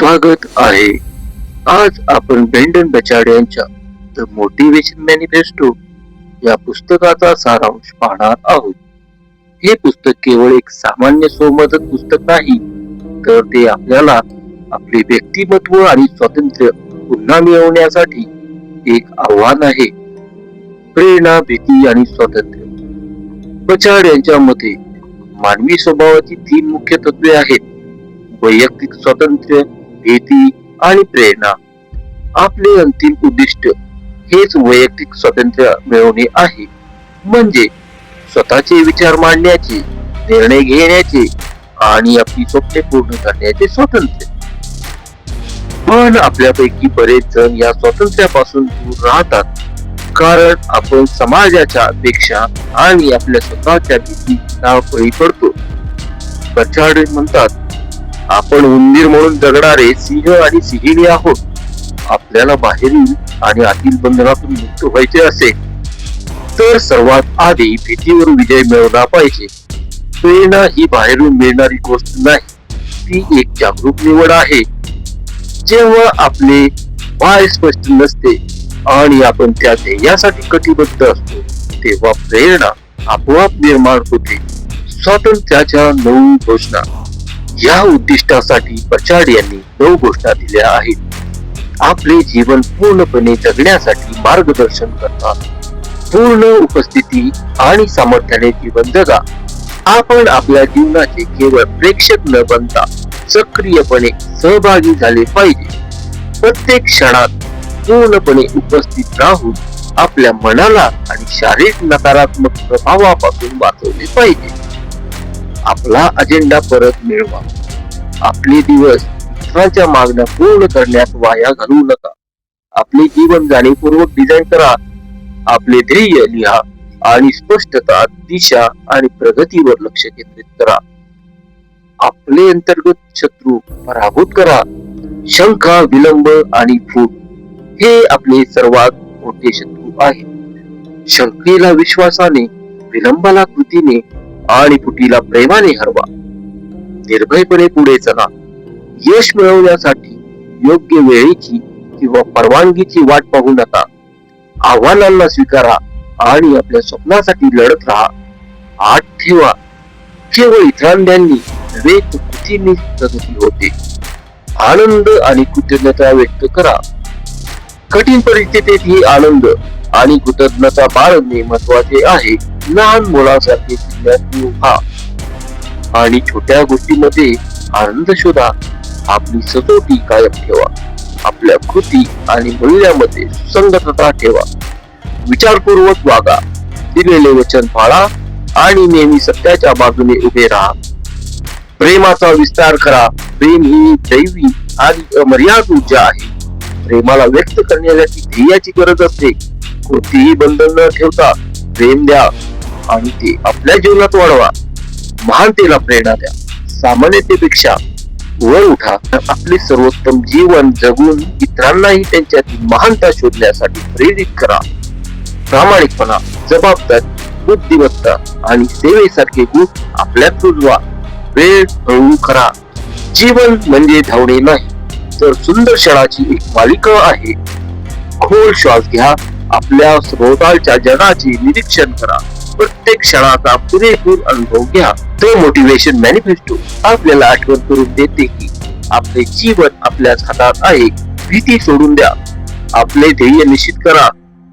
स्वागत आहे. आज आपण ब्रेंडन बचाड यांच्या द मोटिवेशन मॅनिफेस्टो या पुस्तकाचा सारांश पाहणार आहोत. हे पुस्तक केवळ एक सामान्य स्वमदत पुस्तक नाही तर ते आपल्याला आपले व्यक्तिमत्व आणि स्वातंत्र्य पुन्हा मिळवण्यासाठी एक आव्हान आहे. प्रेरणा भीती आणि स्वातंत्र्य. बचाड यांच्या मते मानवी स्वभावाची तीन मुख्य तत्वे आहेत. वैयक्तिक स्वातंत्र्य भीती आणि प्रेरणा. आपले अंतिम उद्दिष्ट हेच वैयक्तिक स्वातंत्र्य मिळवणे आहे. म्हणजे स्वतःचे विचार मांडण्याचे निर्णय घेण्याचे आणि आपली स्वप्ने पूर्ण करण्याचे स्वातंत्र्य. पण आपल्यापैकी बरेच जण या स्वातंत्र्यापासून दूर राहतात. कारण आपण समाजाच्या अपेक्षा आणि आपल्या स्वतःच्या भीतीला बळी पडतो. प्रचार म्हणतात आपण उंदीर म्हणून जगणारे सिंह आणि सिंहिणी आहोत. आपल्याला बाहेरील आणि आतील बंधनातून मुक्त व्हायचे असेल तर सर्वात आधी भीतीवर विजय मिळवला पाहिजे. प्रेरणा ही बाहेरून मिळणारी गोष्ट नाही ती एक जागरूक निवड आहे. जेव्हा आपले बाय स्पष्ट नसते आणि आपण त्या ध्येयासाठी कटिबद्ध असतो तेव्हा प्रेरणा आपोआप निर्माण होते. स्वातंत्र्याच्या नऊ घोषणा. या उद्दिष्टासाठी पचाड यांनी नऊ घोषणा दिल्या आहेत. आपले जीवन पूर्णपणे जगण्यासाठी मार्गदर्शन करतात. पूर्ण उपस्थिती आणि सामर्थ्याने जीवन जगा आपण आपल्या जीवनाचे केवळ प्रेक्षक न बनता सक्रियपणे सहभागी झाले पाहिजे. प्रत्येक क्षणात पूर्णपणे उपस्थित राहून आपल्या मनाला आणि शारीरिक नकारात्मक प्रभावापासून वाचवले पाहिजे. आपला अजेंडा परत मिळवा. आपले दिवस इतरांच्या मागण्या पूर्ण करण्यात वाया घालवू नका. आपले जीवन जाणीवपूर्वक डिझाईन करा. आपले ध्येय लिहा आणि स्पष्टता दिशा आणि प्रगतीवर लक्ष केंद्रित करा. आपले अंतर्गत शत्रू पराभूत करा. शंका विलंब आणि फूट हे आपले सर्वात मोठे शत्रू आहे शंकेला विश्वासाने विलंबाला कृतीने आणि फुटीला प्रेमाने हरवा. निर्भयपणे पुढे चला. यश मिळवण्यासाठी योग्य वेळेची किंवा परवानगीची वाट पाहू नका. आव्हानांना स्वीकारा आणि आपल्या स्वप्नासाठी लढत राहा. आठ ठेवा. केवळ इतरांनी नव्हे तर कृतीने प्रगती होते. आनंद आणि कृतज्ञता व्यक्त करा. कठीण परिस्थितीतही आनंद आणि कृतज्ञता बाळगणे महत्त्वाचे आहे. लहान मुलासारखे जिज्ञासू व्हा आणि छोट्या गोष्टीमध्ये आनंद शोधा. आपली सचोटी कायम ठेवा. आपल्या कृती आणि मूल्यामध्ये सुसंगतता ठेवा. विचारपूर्वक वागा. दिलेले वचन पाळा आणि नेहमी सत्याच्या बाजूने उभे राहा. प्रेमाचा विस्तार करा. प्रेम ही दैवी आणि अमर्याद ऊर्जा आहे. प्रेमाला व्यक्त करण्यासाठी ध्येयाची गरज असते. कोणतीही बंधन न ठेवता प्रेम द्या. आणि ते आपल्या जीवनात वाढवा. महानतेला प्रेरणा द्या. सामान्यतेपेक्षा वर उठा. आपले सर्वोत्तम जीवन जगून इतरांनाही त्यांच्यातील महानता शोधण्यासाठी प्रेरित करा. प्रामाणिकपणा जबाबदारी बुद्धिमत्ता आणि सेवेसारखे गुण आपल्यात रुजवा. वेळ हळू करा. जीवन म्हणजे धावणे नाही तर सुंदर क्षणाची एक मालिका आहे. खोल श्वास घ्या. आपल्या सभोवतालच्या जगाचे निरीक्षण करा. प्रत्येक क्षणाचा पुरेपूर अनुभव घ्या. तो मोटिवेशन मॅनिफेस्टो आपल्याला आठवण करून देते की आपले जीवन आपल्याच हातात आहे. भीती सोडून द्या. आपले ध्येय निश्चित करा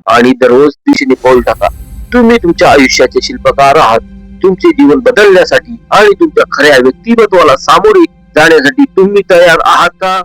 आणि दररोज दिशेने पाऊल टाका. तुम्ही तुमच्या आयुष्याचे शिल्पकार आहात. तुमचे जीवन बदलण्यासाठी आणि तुमच्या खऱ्या व्यक्तिमत्वाला सामोरे जाण्यासाठी तुम्ही तयार आहात का?